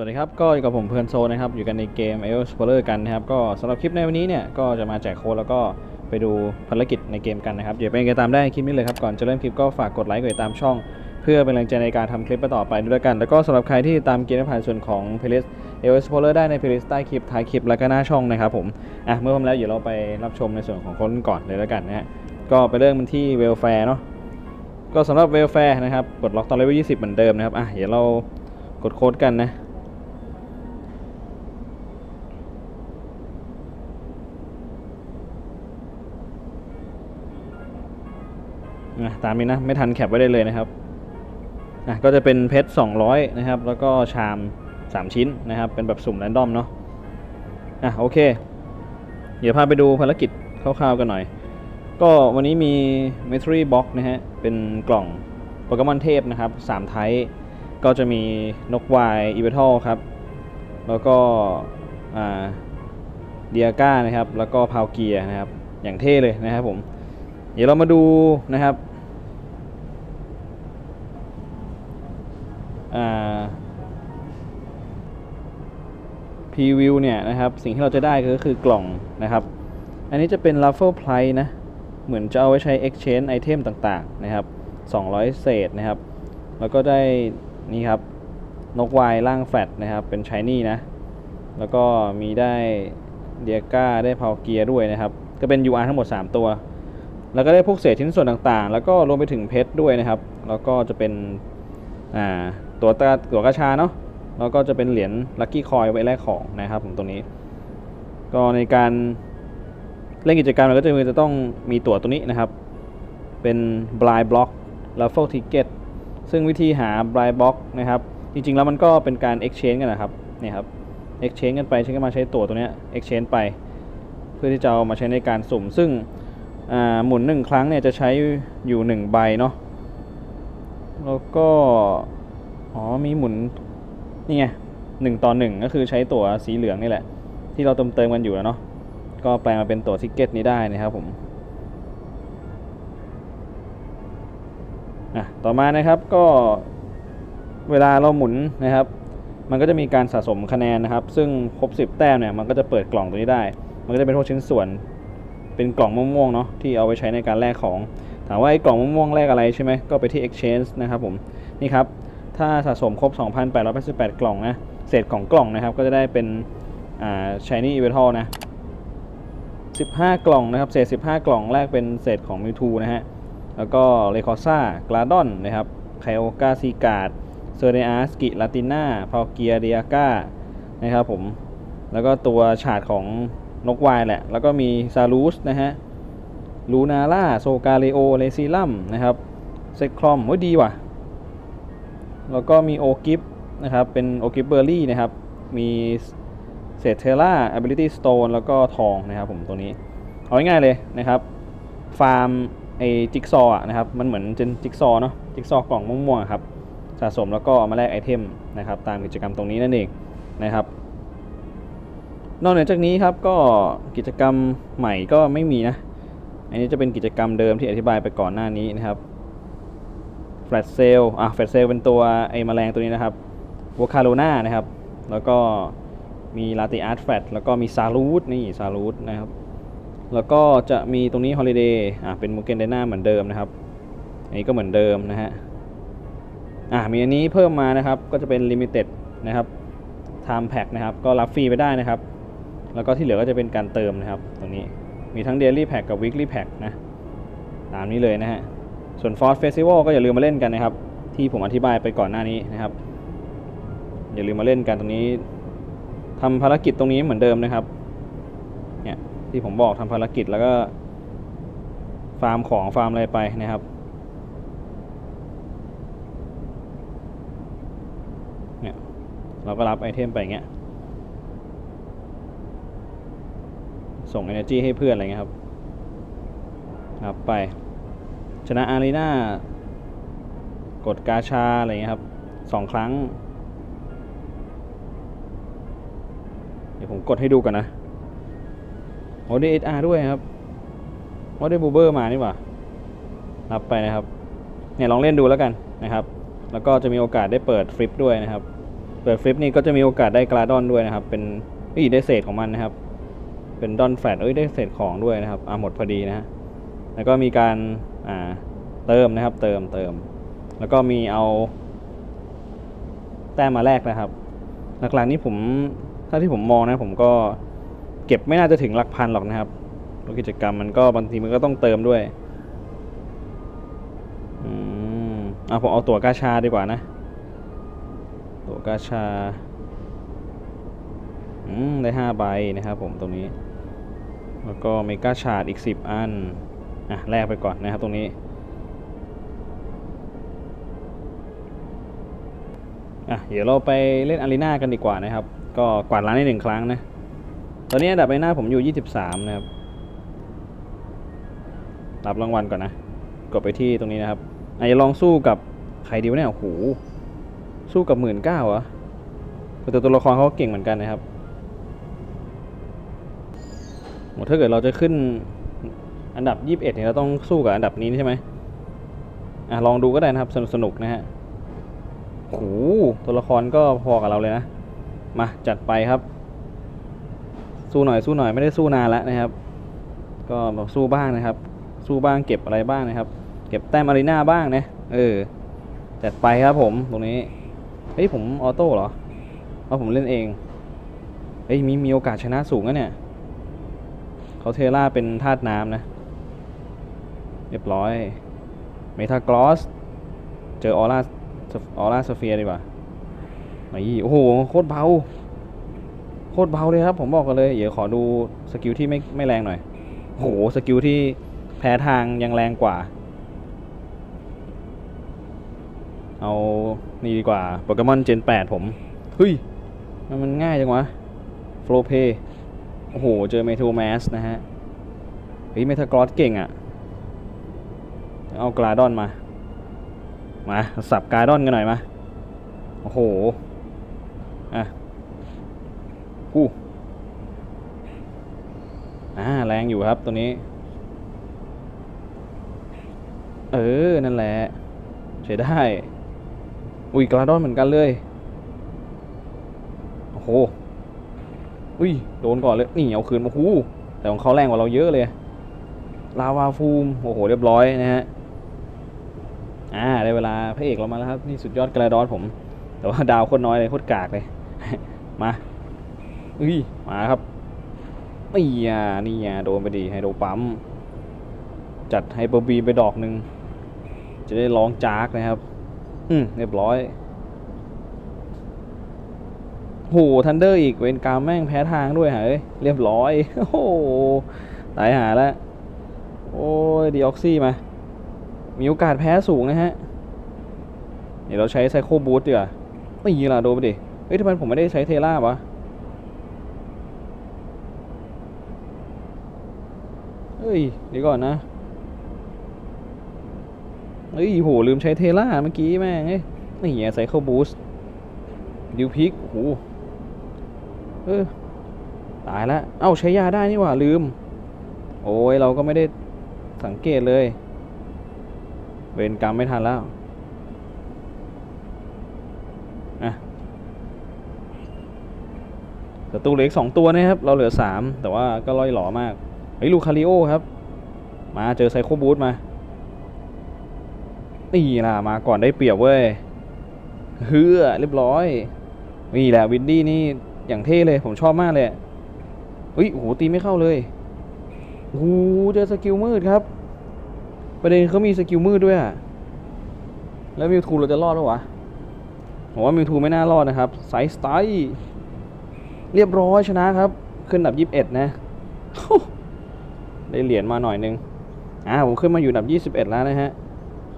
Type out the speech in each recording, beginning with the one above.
สวัสดีครับ ก็อยู่กับผมเพื่อนโซนะครับ อยู่กันในเกม e l s p o r e r กันนะครับ ก็สำหรับคลิปในวันนี้เนี่ย ก็จะมาแจกโค้ดแล้วก็ไปดูภารกิจในเกมกันนะครับ เดี๋ยวเป็นตามได้คลิปนี้เลยครับ ก่อนจะเริ่มคลิปก็ฝากกดไลค์กดติดตามช่อง เพื่อเป็นแรงใจในการทำคลิปต่อไปด้วยกัน แล้วก็สำหรับใครที่ตามเกมผ่านส่วนของ playlist e l s p o r e r ได้ใน playlist ใต้คลิปท้ายคลิปแล้วก็หน้าช่องนะครับผมอะเมื่อพร้อมแล้วเดี๋ยวเราไปรับชมในส่วนของโค้ดก่อนเลยแล้วกันนะฮะก็ไปเริ่มกันที่ welfare เนาะก็สำหรับ welfare นะครับกดล็อกตอนเลเวล20 เหมือนเดิมนะครับอะเดี๋ยวเรากดโค้ดกันนะ นะตามนี้นะ ไม่ทันแคปไว้ได้เลยนะครับอะก็จะเป็นเพชร200 นะครับ แล้วก็ชาม 3 ชิ้นนะครับ เป็นแบบสุ่มแรนดอมเนาะอะโอเค เดี๋ยวพาไปดูภารกิจคร่าวๆกันหน่อย ก็วันนี้มี m y t h r y Box นะฮะ เป็นกล่องโปเกมอนเทพนะครับ3ไทป์ก็จะมีนกวายอีเวทัลครับ แล้วก็อ่าเดียก้านะครับ แล้วก็พาวเกียนะครับ อย่างเท่เลยนะครับผม เดี๋ยวเรามาดูนะครับ พรีวิวเนี่ยนะครับ สิ่งที่เราจะได้ก็คือกล่องนะครับ อันนี้จะเป็น Raffle Price นะ เหมือนจะเอาไว้ใช้ Exchange ไอเทมต่างๆนะครับ 200 เศษนะครับ แล้วก็ได้นี่ครับ นกวายร่างแฟตนะครับ เป็นชายนี่นะ แล้วก็มีได้เดียก้าได้พาวเกียด้วยนะครับ ก็เป็น UR ทั้งหมด 3 ตัว แล้วก็ได้พวกเศษชิ้นส่วนต่างๆ แล้วก็รวมไปถึงเพชรด้วยนะครับ แล้วก็จะเป็น อ่าตัวตาตัวกระชาเนาะแล้วก็จะเป็นเหรียญลัคกี้คอยไว้แลกของนะครับผมตรงนี้ ก็ในการเล่นกิจกรรมเราก็จะมีจะต้องมีตั๋วตัวนี้นะครับ เป็น blind block raffle ticket ซึ่งวิธีหา blind block นะครับ จริงๆแล้วมันก็เป็นการ exchange กันนะครับนี่ครับ exchange กันไปใช้กันมาใช้ตั๋วตัวเนี้ย exchange ไป เพื่อที่จะเอามาใช้ในการสุ่ม ซึ่งหมุนหนึ่งครั้งเนี่ยจะใช้อยู่หนึ่งใบเนาะ แล้วก็ อ๋อมีหมุน นี่ไงหนึ่งต่อหนึ่งก็คือใช้ตั๋วสีเหลืองนี่แหละ ที่เราเติมเติมกันอยู่แล้วเนาะก็แปลงมาเป็นตั๋วทิกเก็ตนี้ได้นะครับผมอะต่อมานะครับก็เวลาเราหมุนนะครับ มันก็จะมีการสะสมคะแนนนะครับ ซึ่งครบ 10 แต้มเนี่ยมันก็จะเปิดกล่องตัวนี้ได้ มันก็จะเป็นพวกชิ้นส่วนเป็นกล่องม่วงๆเนาะที่เอาไว้ใช้ในการแลกของ ถามว่าไอ้กล่องม่วงแลกอะไรใช่ไหมก็ไปที่ exchange นะครับผมนี่ครับถ้าสะสมครบ 2,888 กล่องนะเศษของกล่องนะครับก็จะได้เป็นอ่า shiny e v e t a l นะ15 กล่องนะครับเศษ 15 กล่องแลกเป็นเศษของมิวทูนะฮะแล้วก็เลคอซ่ากลาดอนนะครับไคโอกาซีกาดเซอร์เนอาสกิลาติน่าพาวเกียเดียก้านะครับผมแล้วก็ตัวฉาดของนกวายแหละ แล้วก็มีซาลูสนะฮะ ลูนาร่าโซกาเลโอเลซิลัมนะครับเซคลอมโอ้ยดีว่ะ แล้วก็มีโอกิฟนะครับ เป็นโอกิฟเบอร์รี่นะครับ มีเศษเทล่า ability stone แล้วก็ทองนะครับผมตัวนี้ เอาง่ายๆเลยนะครับ ฟาร์มไอจิ๊กซอว์นะครับ มันเหมือนเจนจิ๊กซอว์เนาะ จิ๊กซอว์กล่องม่วงๆอะครับ สะสมแล้วก็เอามาแลกไอเทมนะครับ ตามกิจกรรมตรงนี้นั่นเองนะครับ นอกเหนือจากนี้ครับก็กิจกรรมใหม่ก็ไม่มีนะ อันนี้จะเป็นกิจกรรมเดิมที่อธิบายไปก่อนหน้านี้นะครับแฟลชเซลอะแฟลชเซลเป็นตัวไอ้แมลงตัวนี้นะครับวคาโลนานะครับ แล้วก็มีลาติอาร์ตแฟลแล้วก็มีซาลูดนี่ซาลูดนะครับ แล้วก็จะมีตรงนี้ฮอลิเดย์อะ เป็นมูเกนเดนาเหมือนเดิมนะครับ อันนี้ก็เหมือนเดิมนะฮะ อะ มีอันนี้เพิ่มมานะครับ ก็จะเป็นลิมิเต็ดนะครับ time pack นะครับ ก็รับฟรีไปได้นะครับ แล้วก็ที่เหลือก็จะเป็นการเติมนะครับ ตรงนี้ มีทั้ง daily pack กับ weekly pack นะตามนี้เลยนะฮะ ส่วน Force Festival ก็อย่าลืมมาเล่นกันนะครับ ที่ผมอธิบายไปก่อนหน้านี้นะครับ อย่าลืมมาเล่นกันตรงนี้ทำภารกิจตรงนี้เหมือนเดิมนะครับเนี่ยที่ผมบอกทำภารกิจแล้วก็ฟาร์มของฟาร์มอะไรไปนะครับเนี่ยเราก็รับไอเทมไปเงี้ย ส่ง energy ให้เพื่อนอะไรเงี้ยครับรับไปชนะอารีนากดกาชาอะไรเงี้ยครับสองครั้ง เดี๋ยวผมกดให้ดูกันนะโอ้ได้เออาร์ด้วยครับว่าได้บูเบอร์มานี่หว่ารับไปนะครับ เนี่ยลองเล่นดูแล้วกันนะครับ แล้วก็จะมีโอกาสได้เปิดฟลิปด้วยนะครับ เปิดฟลิปนี่ก็จะมีโอกาสได้กราดอนด้วยนะครับ เป็นอีได้เศษของมันนะครับ เป็นดอนแฟลตเอ้ยได้เศษของด้วยนะครับอ่าหมดพอดีนะฮะแล้วก็มีการอ่าเติมนะครับ เติมเติม แล้วก็มีเอาแต้มมาแลกนะครับ หลักๆนี่ผมถ้าที่ผมมองนะผมก็เก็บไม่น่าจะถึงหลักพันหรอกนะครับรกิจกรรมมันก็บางทีมันก็ต้องเติมด้วย อืมเอาผมเอาตั๋วกาชาดีกว่านะ ตั๋วกาชา อืม ได้ห้าใบนะครับผมตรงนี้ แล้วก็เมกาชาร์ดอีกสิบอันอะแลกไปก่อนนะครับตรงนี้อะเดี๋ยวเราไปเล่นอารีนากันดีกว่านะครับ ก็กวาดล้างได้หนึ่งครั้งนะ ตอนนี้อันดับในหน้าผมอยู่ 23 นะครับ รับรางวัลก่อนนะ กดไปที่ตรงนี้นะครับอาจจะลองสู้กับใครดีวะเนี่ยโอ้โหสู้กับหมื่นเก้าอะแต่ตัวละครเขาเก่งเหมือนกันนะครับ ถ้าเกิดเราจะขึ้นอันดับ 21เนี่ยเราต้องสู้กับอันดับนี้ใช่ไหมอะลองดูก็ได้นะครับ สนุกสนุกนะฮะโอ้โหตัวละครก็พอกับเราเลยนะ มาจัดไปครับ สู้หน่อยสู้หน่อยไม่ได้สู้นานแล้วนะครับ ก็แบบสู้บ้างนะครับ สู้บ้างเก็บอะไรบ้างนะครับ เก็บแต้มอารีนาบ้างนะเออจัดไปครับผมตรงนี้เฮ้ยผมออโต้เหรอเอาผมเล่นเองเฮ้ยมีมีโอกาสชนะสูงนะเนี่ย เขาเทล่าเป็นธาตุน้ำนะ เรียบร้อย เมทากลอส เจอออร่าออร่าสเฟียดีกว่าไอ้โอ้โห โคตรเบา โคตรเบาเลยครับ ผมบอกกันเลย เดี๋ยวขอดูสกิลที่ไม่ไม่แรงหน่อยโอ้โหสกิลที่แพ้ทางยังแรงกว่า เอานี่ดีกว่าโปเกมอนเจน 8 ผม เฮ้ย มันง่ายจังวะ โฟลเพย์ โอ้โห เจอเมทัลแมสนะฮะ เฮ้ยเมทากรอสเก่งอะ่ะ เอากราดอนมา มา สับกราดอนกันหน่อยมา โอ้โห อะกู้อ่าแรงอยู่ครับตัวนี้ เออ นั่นแหละใช้ได้ อุ้ยกราดอนเหมือนกันเลย โอ้โห อุ้ยโดนก่อนเลยนี่เอาคืนมาหูแต่ของเขาแรงกว่าเราเยอะเลยลาวาฟูมโอ้โหเรียบร้อยนะฮะอ่าได้เวลาพระเอกเรามาแล้วครับนี่สุดยอดกระดอนผม แต่ว่าดาวโคตรน้อยเลยโคตรกากเลย มาอุ้ยมาครับนี่อะนี่อะโดนไปดีไฮโดรปั๊มจัดไฮเปอร์บีไปดอกหนึ่งจะได้ร้องจากนะครับ อืมเรียบร้อย โหทันเดอร์อีกเวนกามแม่งแพ้ทางด้วยเฮ้ยเรียบร้อยโอ้โหตายหาแล้ว โอ้ยดีออกซี่มา มีโอกาสแพ้สูงนะฮะ เดี๋ยวเราใช้ไซโคบูสต์ดีกว่าไม่ยีล่ะโดนไปดิ เฮ้ยทำไมผมไม่ได้ใช้เทล่าวะเฮ้ยเดี๋ยวก่อนนะ เฮ้ยโหลืมใช้เทล่าเมื่อกี้แม่งเอ้ยนี่ไงไซเคิลบูสต์ดิวพิกโห เออตายแล้วเอ้าใช้ยาได้นี่หว่าลืม โอ้ยเราก็ไม่ได้สังเกตเลย เวรกรรมไม่ทันแล้วอะศัตรูเหลืออีกสองตัวนะครับ เราเหลือสามแต่ว่าก็ล่อยหล่อมาก เฮ้ยลูคาริโอครับ มาเจอไซโคบูสต์มานี่ล่ะมาก่อนได้เปรียบเว้ยเฮือเรียบร้อยนี่แหละวินดี้นี่ อย่างเท่เลย ผมชอบมากเลยเฮ้ยโหตีไม่เข้าเลยโหเจอสกิลมืดครับประเด็นเขามีสกิลมืดด้วยอะแล้วมิวทูเราจะรอดหรอวะผมว่ามิวทูไม่น่ารอดนะครับไซส์ไตล์เรียบร้อยชนะครับ ขึ้นอันดับยีิบเอ็ดนะ ได้เหรียญมาหน่อยนึง อ่าผมขึ้นมาอยู่อันดับยี่สิบเอ็ดแล้วนะฮะ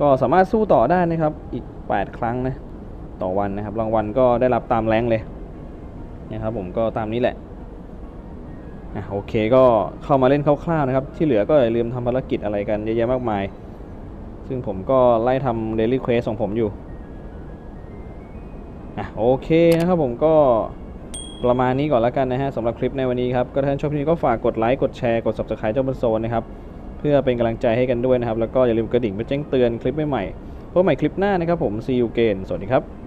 ก็สามารถสู้ต่อได้นะครับ อีก 8 ครั้งนะ ต่อวันนะครับ รางวัลก็ได้รับตามแรงเลย นะครับผมก็ตามนี้แหละอะโอเคก็เข้ามาเล่นคร่าวๆนะครับ ที่เหลือก็อย่าลืมทำภารกิจอะไรกันเยอะแยะมากมาย ซึ่งผมก็ไล่ทำ daily quest ของผมอยู่อะโอเคนะครับผมก็ประมาณนี้ก่อนแล้วกันนะฮะสำหรับคลิปในวันนี้ครับก็ถ้าท่านชอบคลิปนี้ก็ฝากกดไลค์กดแชร์กด subscribe เจ้าบนโซนนะครับเพื่อเป็นกำลังใจให้กันด้วยนะครับ แล้วก็อย่าลืมกระดิ่งเพื่อแจ้งเตือนคลิปใหม่ๆพบใหม่คลิปหน้านะครับผม see you again สวัสดีครับ